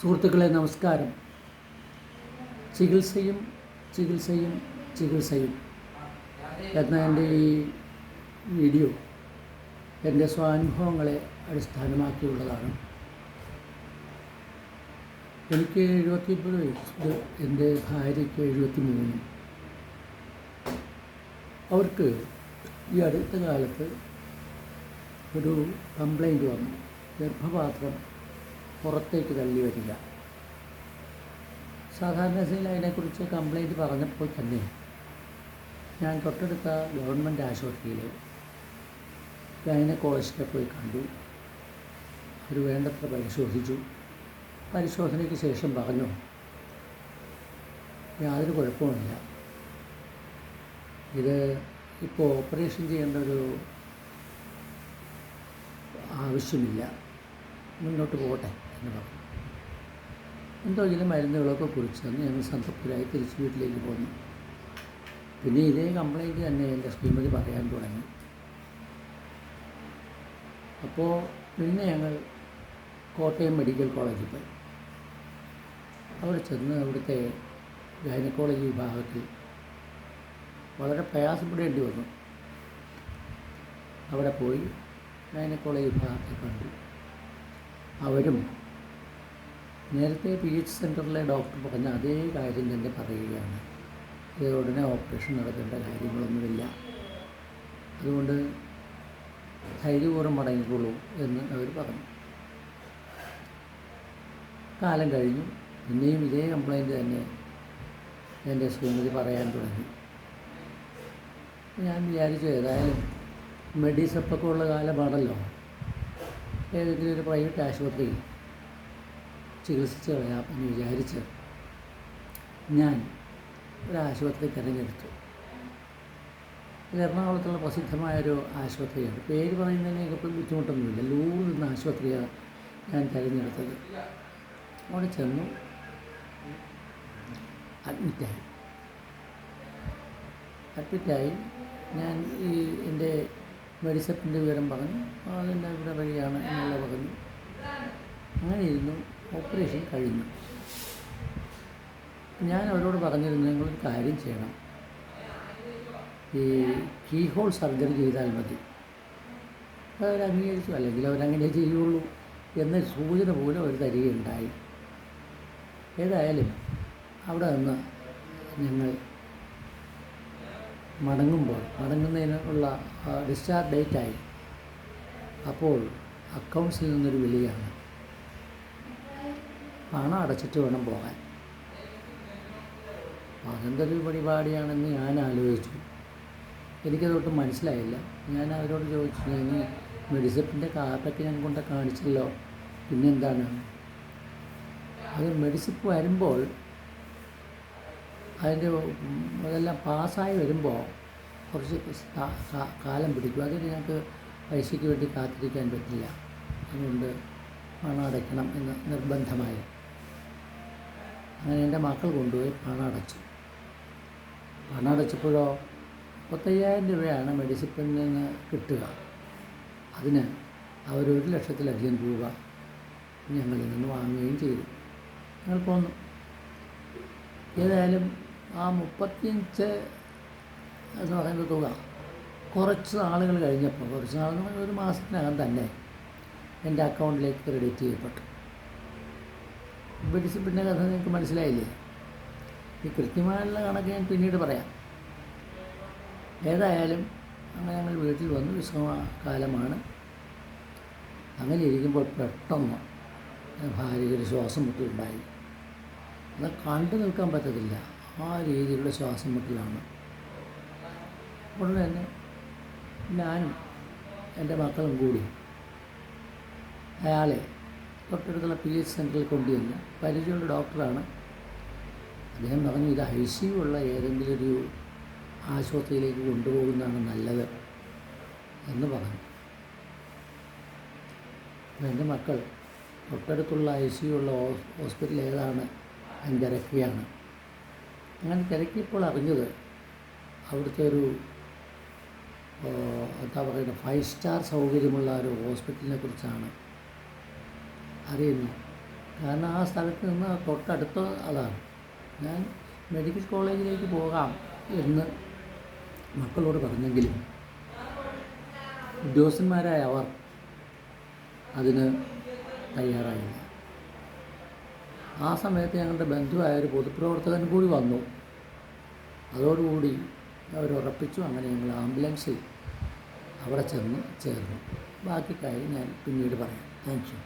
സുഹൃത്തുക്കളെ നമസ്കാരം. ചികിത്സയും ചികിത്സയും ചികിത്സയും. എന്ന എന്റെ ഈ വീഡിയോ എന്റെ സ്വാനുഭവങ്ങളെ അടിസ്ഥാനമാക്കിയുള്ളതാണ്. എനിക്ക് എഴുപത്തിയൊമ്പത് വയസ്സ് എന്റെ ഭാര്യയ്ക്ക് എഴുപത്തി മൂന്ന് അവർക്ക് ഈ അടുത്ത കാലത്ത് ഒരു കംപ്ലൈന്റ് വന്നു. ഗർഭപാത്രം പുറത്തേക്ക് തള്ളി വരിക. സാധാരണ ഗതിയിൽ അതിനെക്കുറിച്ച് കംപ്ലൈന്റ് പറഞ്ഞപ്പോൾ തന്നെ ഞാൻ തൊട്ടടുത്ത ഗവൺമെന്റ് ആശുപത്രിയിൽ ഗൈനക്കോളജിസ്റ്റിനെ പോയി കണ്ടു. അവർ വേണ്ടത്ര പരിശോധിച്ചു. പരിശോധനയ്ക്ക് ശേഷം പറഞ്ഞു യാതൊരു കുഴപ്പമില്ല ഇത് ഇപ്പോൾ ഓപ്പറേഷൻ ചെയ്യേണ്ട ഒരു ആവശ്യമില്ല. മുന്നോട്ട് പോകട്ടെ. എന്ന് പറഞ്ഞു എന്തോ ചില മരുന്നുകളൊക്കെ കുറിച്ച് തന്നെ ഞങ്ങൾ സംതൃപ്തരായി തിരിച്ച് വീട്ടിലേക്ക് പോന്നു. പിന്നെ ഇതേ കംപ്ലൈന്റ് തന്നെ എന്റെ ശ്രീമതി പറയാൻ തുടങ്ങി. അപ്പോൾ പിന്നെ ഞങ്ങൾ കോട്ടയം മെഡിക്കൽ കോളേജിൽ പോയി. അവിടെ ചെന്ന് അവിടുത്തെ ഗൈനക്കോളജി വിഭാഗത്തിൽ വളരെ പ്രയാസപ്പെടേണ്ടി വന്നു. അവിടെ പോയി ഗൈനക്കോളജി വിഭാഗത്തെ കണ്ടു. അവരും നേരത്തെ പി എച്ച് സെന്ററിലെ ഡോക്ടർ പറഞ്ഞ അതേ കാര്യം തന്നെ പറയുകയാണ്. ഇത് ഉടനെ ഓപ്പറേഷൻ നടത്തേണ്ട കാര്യങ്ങളൊന്നുമില്ല. അതുകൊണ്ട് ധൈര്യപൂർവം മടങ്ങിക്കൊള്ളൂ എന്ന് അവർ പറഞ്ഞു. കാലം കഴിഞ്ഞു. പിന്നെയും ഇതേ കംപ്ലൈന്റ് തന്നെ എന്റെ ശ്രീമതി പറയാൻ തുടങ്ങി. ഞാൻ വിചാരിച്ചു ഏതായാലും മെഡിസപ്പൊക്കെ ഉള്ള കാലമാണല്ലോ. ഏതെങ്കിലും ഒരു പ്രൈവറ്റ് ആശുപത്രിയിൽ ചികിത്സിച്ച് കളയാം എന്ന് വിചാരിച്ച് ഞാൻ ഒരു ആശുപത്രി തിരഞ്ഞെടുത്തു. ഇത് എറണാകുളത്തുള്ള പ്രസിദ്ധമായൊരു ആശുപത്രിയാണ്. പേര് പറയുന്നതിനൊക്കെ ഇപ്പോൾ ബുദ്ധിമുട്ടൊന്നുമില്ല. ലൂർ എന്ന ആശുപത്രിയാണ് ഞാൻ തിരഞ്ഞെടുത്തത്. അവിടെ ചെന്നു. അഡ്മിറ്റായി അഡ്മിറ്റായി ഞാൻ ഈ എന്റെ മെഡിസപ്പിന്റെ വിവരം പറഞ്ഞു. അതിന്റെ ഇവിടെ വഴിയാണ് എന്നുള്ള പറഞ്ഞു. അങ്ങനെ ഇരുന്നു. ഓപ്പറേഷൻ കഴിഞ്ഞു. ഞാൻ അവരോട് പറഞ്ഞിരുന്നു നിങ്ങളൊരു കാര്യം ചെയ്യണം. ഈ കീ ഹോൾ സർജറി ചെയ്താൽ മതി. അവർ അംഗീകരിച്ചു. അല്ലെങ്കിൽ അവരങ്ങനെ ചെയ്യുള്ളൂ എന്ന സൂചന പോലും അവർ തരികയുണ്ടായി. ഏതായാലും അവിടെ നിന്ന് ഞങ്ങൾ മടങ്ങുമ്പോൾ മടങ്ങുന്നതിനുള്ള ഡിസ്ചാർജ് ഡേറ്റായി. അപ്പോൾ അക്കൗണ്ട്സിൽ നിന്നൊരു വിളിയാണ് പണം അടച്ചിട്ട് വേണം പോകാൻ. അതെന്തൊരു പരിപാടിയാണെന്ന് ഞാൻ ആലോചിച്ചു. എനിക്കതൊട്ട് മനസ്സിലായില്ല. ഞാൻ അവരോട് ചോദിച്ചു ഞാൻ മെഡിസിപ്പിന്റെ കാർഡൊക്കെ ഞാൻ കൊണ്ട് കാണിച്ചല്ലോ. പിന്നെന്താണ്? അത് മെഡിസിപ്പ് വരുമ്പോൾ അതിന്റെ അതെല്ലാം പാസ്സായി വരുമ്പോൾ കുറച്ച് കാലം പിടിക്കും. അതിന് ഞങ്ങൾക്ക് പൈസയ്ക്ക് വേണ്ടി കാത്തിരിക്കാൻ പറ്റില്ല. അതുകൊണ്ട് പണം അടയ്ക്കണം എന്ന് നിർബന്ധമായി. അങ്ങനെ എന്റെ മക്കൾ കൊണ്ടുപോയി പണം അടച്ചു. പണം അടച്ചപ്പോഴോ മുപ്പത്തയ്യായിരം രൂപയാണ് മെഡിസിപ്പിൽ നിന്ന് കിട്ടുക. അതിന് അവരൊരു ലക്ഷത്തിലധികം രൂപ ഞങ്ങളിൽ നിന്ന് വാങ്ങുകയും ചെയ്തു. ഞങ്ങൾ പോന്നു. ഏതായാലും ആ മുപ്പത്തിയഞ്ച് എന്ന് പറയുന്ന തുക കുറച്ച് നാളുകൾ കഴിഞ്ഞപ്പോൾ കുറച്ച് നാളെന്ന് പറഞ്ഞാൽ ഒരു മാസത്തിനകം തന്നെ എന്റെ അക്കൗണ്ടിലേക്ക് ക്രെഡിറ്റ് ചെയ്യപ്പെട്ടു. മെഡിസിപ്പിന്റെ കഥ നിങ്ങൾക്ക് മനസ്സിലായില്ലേ? ഈ കൃത്യമായുള്ള കണക്ക് ഞാൻ പിന്നീട് പറയാം. ഏതായാലും അങ്ങനെ ഞങ്ങൾ വീട്ടിൽ വന്ന്. വിശ്രമകാലമാണ്. അങ്ങനെ ഇരിക്കുമ്പോൾ പെട്ടെന്ന് ഭാര്യയ്ക്കൊരു ശ്വാസം മുട്ടലുണ്ടായി. അത് കണ്ടു നിൽക്കാൻ പറ്റത്തില്ല. ആ രീതിയിലുള്ള ശ്വാസം മുട്ടിലാണ്. ഉടനെ തന്നെ ഞാനും എന്റെ മക്കളും കൂടി അയാളെ തൊട്ടടുത്തുള്ള പി എച്ച് സെന്ററിൽ കൊണ്ടുവന്ന് പരിചയമുള്ള ഡോക്ടറാണ്. അദ്ദേഹം പറഞ്ഞു ഇത് ഐ സി ഉള്ള ഏതെങ്കിലും ഒരു ആശുപത്രിയിലേക്ക് കൊണ്ടുപോകുന്നതാണ് നല്ലത് എന്ന് പറഞ്ഞു. എന്റെ മക്കൾ തൊട്ടടുത്തുള്ള ഐ സി ഉള്ള ഹോസ്പിറ്റൽ ഏതാണ്? ഞാൻ തിരക്കുകയാണ് അങ്ങനെ തിരക്കിയപ്പോൾ അറിഞ്ഞത് അവിടുത്തെ ഒരു എന്താ പറയുക ഫൈവ് സ്റ്റാർ സൗകര്യമുള്ള ഒരു ഹോസ്പിറ്റലിനെ കുറിച്ചാണ്. അറിയുന്നു. കാരണം ആ സ്ഥലത്ത് നിന്ന് തൊട്ടടുത്ത അതാണ് ഞാൻ മെഡിക്കൽ കോളേജിലേക്ക് പോകാം എന്ന് മക്കളോട് പറഞ്ഞെങ്കിലും ഉദ്യോഗസ്ഥന്മാരായ അവർ അതിന് തയ്യാറായില്ല. ആ സമയത്ത് ഞങ്ങളുടെ ബന്ധുവായ ഒരു പൊതുപ്രവർത്തകൻ കൂടി വന്നു. അതോടുകൂടി അവർ ഉറപ്പിച്ചു അങ്ങനെ ഞങ്ങൾ ആംബുലൻസിൽ അവിടെ ചെന്ന് ചേർന്നു. ബാക്കി കാര്യം ഞാൻ പിന്നീട് പറയാം. Thank you.